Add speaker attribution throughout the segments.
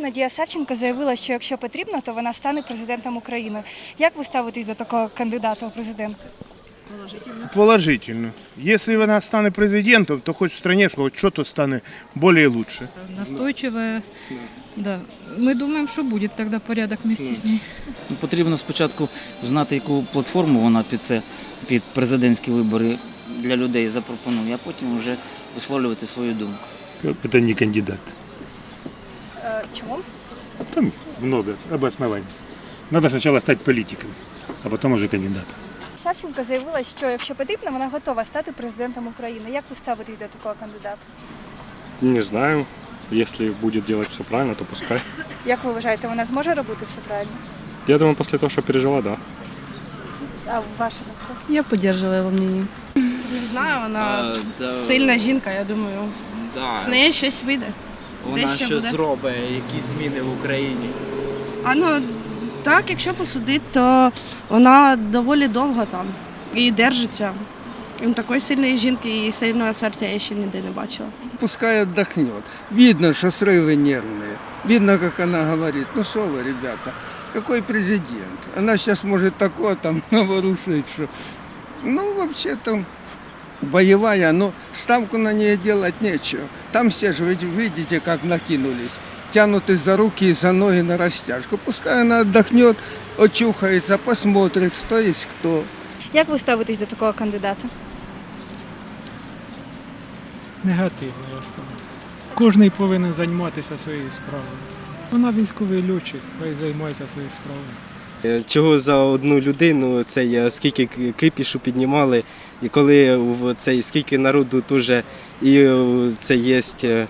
Speaker 1: Надія Савченко заявила, що якщо потрібно, то вона стане президентом України. Як ви ставитесь до такого кандидата у президенти?
Speaker 2: Положительно. Если она станет президентом, то хоть в стране хоть что-то станет более лучше.
Speaker 3: настойчивая. Да. Мы думаем, что будет тогда порядок вместе с ней.
Speaker 4: Ну, Потрібно спочатку знати, яку платформу вона під це під президентські вибори для людей запропонує, а потім вже висловлювати свою думку.
Speaker 5: Это не кандидат.
Speaker 1: Чому?
Speaker 5: Там много обоснований. Надо сначала стать политиком, а потом уже кандидатом.
Speaker 1: Савченко заявила, що якщо потрібно, вона готова стати президентом України. Як ви ставитесь до такого кандидата?
Speaker 6: Не знаю. Если будет делать все правильно, то пускай.
Speaker 1: Як ви вважаєте, вона зможе робити все правильно?
Speaker 6: Я думаю, после того, что пережила, да.
Speaker 1: А ваша думка?
Speaker 7: Я поддерживаю его мнение.
Speaker 8: Не знаю, вона сильна жінка, я думаю. З неї щось вийде
Speaker 9: Вона
Speaker 8: Дещо
Speaker 9: щось
Speaker 8: буде.
Speaker 9: зробить, якісь зміни в Україні.
Speaker 8: А ну так, якщо посудити, то вона доволі довго там і держиться. І такої сильної жінки і сильного серця я ще ніде не бачила.
Speaker 10: Пускай отдохнет. Видно, что срывы нервные. Видно, как она говорит. Ну что вы, ребята, какой президент? Она сейчас может такое там наворушить, что... Ну, вообще-то, боевая, но ставку на нее делать нечего. Там все же, ведь видите, как накинулись. Тянуты за руки и за ноги на растяжку. Пускай она отдохнет, очухается, посмотрит, кто есть кто.
Speaker 1: Як ви ставитесь до такого кандидата?
Speaker 11: негативно я ставлю. Кожний повинен займатися своєю справою. Вона військовий льотчик, хай займається своєю справою.
Speaker 9: Е, Чого за одну людину це я скільки кипішу піднімали, і коли в цей скільки народу теж і е, це є е,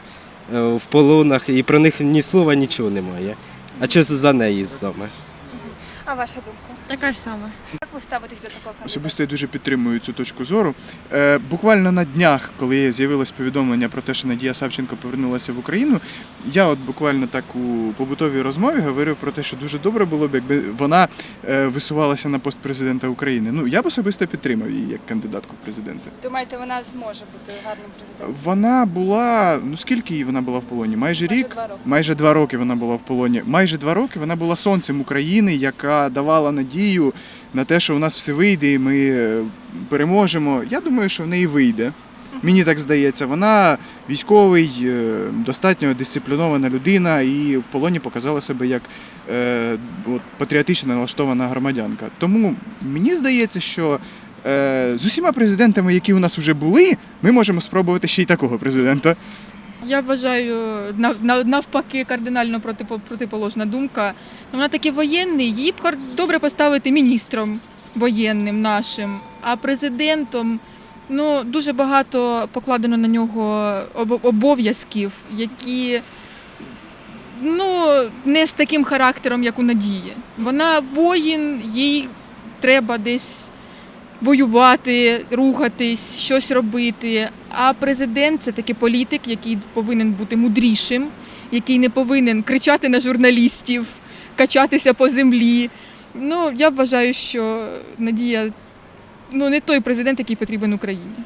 Speaker 9: в полонах, і про них ні слова нічого немає. А що за неї саме?
Speaker 1: А ваша думка?
Speaker 7: Така ж сама.
Speaker 1: Як ви ставитесь до такого кандидата?
Speaker 12: Особисто я дуже підтримую цю точку зору. Е, буквально на днях, коли з'явилось повідомлення про те, що Надія Савченко повернулася в Україну, я от буквально так у побутовій розмові говорив про те, що дуже добре було б, якби вона е, висувалася на пост президента України. Ну я б особисто підтримав її як кандидатку в президенти.
Speaker 1: Думаєте, вона зможе бути гарним президентом?
Speaker 12: Вона була ну скільки їй вона була в полоні? Майже
Speaker 1: Майже
Speaker 12: рік.
Speaker 1: два роки.
Speaker 12: Майже два роки вона була в полоні. Майже два роки вона була сонцем України, яка давала надію на те, що у нас все вийде, і ми е, переможемо. Я думаю, що в неї вийде. Мені так здається, вона військовий, е, достатньо дисциплінована людина і в полоні показала себе як е, от, патріотично налаштована громадянка. Тому мені здається, що е, з усіма президентами, які у нас вже були, ми можемо спробувати ще й такого президента.
Speaker 3: Я вважаю нав- нав- навпаки кардинально протипо- протиположна думка. Вона таки воєнний, її б добре поставити міністром воєнним нашим, а президентом. Ну, дуже багато покладено на нього обов'язків, які ну, не з таким характером, як у Надії. Вона воїн, їй треба десь воювати, рухатись, щось робити. А президент це такий політик, який повинен бути мудрішим, який не повинен кричати на журналістів, качатися по землі. Ну, я вважаю, що Надія ну, не той президент, який потрібен Україні.